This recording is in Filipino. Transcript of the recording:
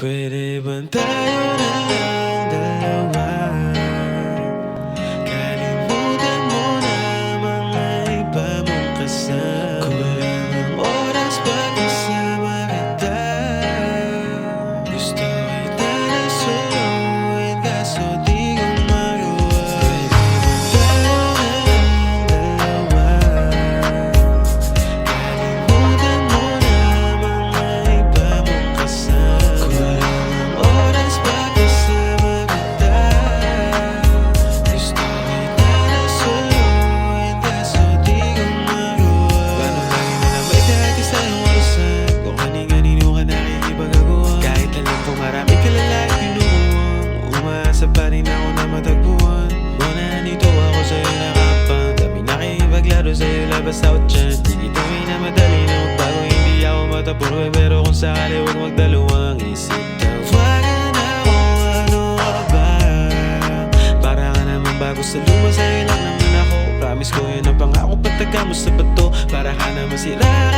Puede levantar una pinubuwang Umaasa pa rin ako na matagpuan. Muna nandito ako sa'yo nakapang Kami nakikipaglaro sa'yo labas out dyan Di kita minamadali na magbago Hindi ako matapuro Pero kung sakali huwag magdalawang isip daw. Wag na kung ano ka ba. Para ka naman bago sa luma Sa'yo lang naman ako. Promise ko yun ang pangako. Pataga mo sa bato Para ka naman sila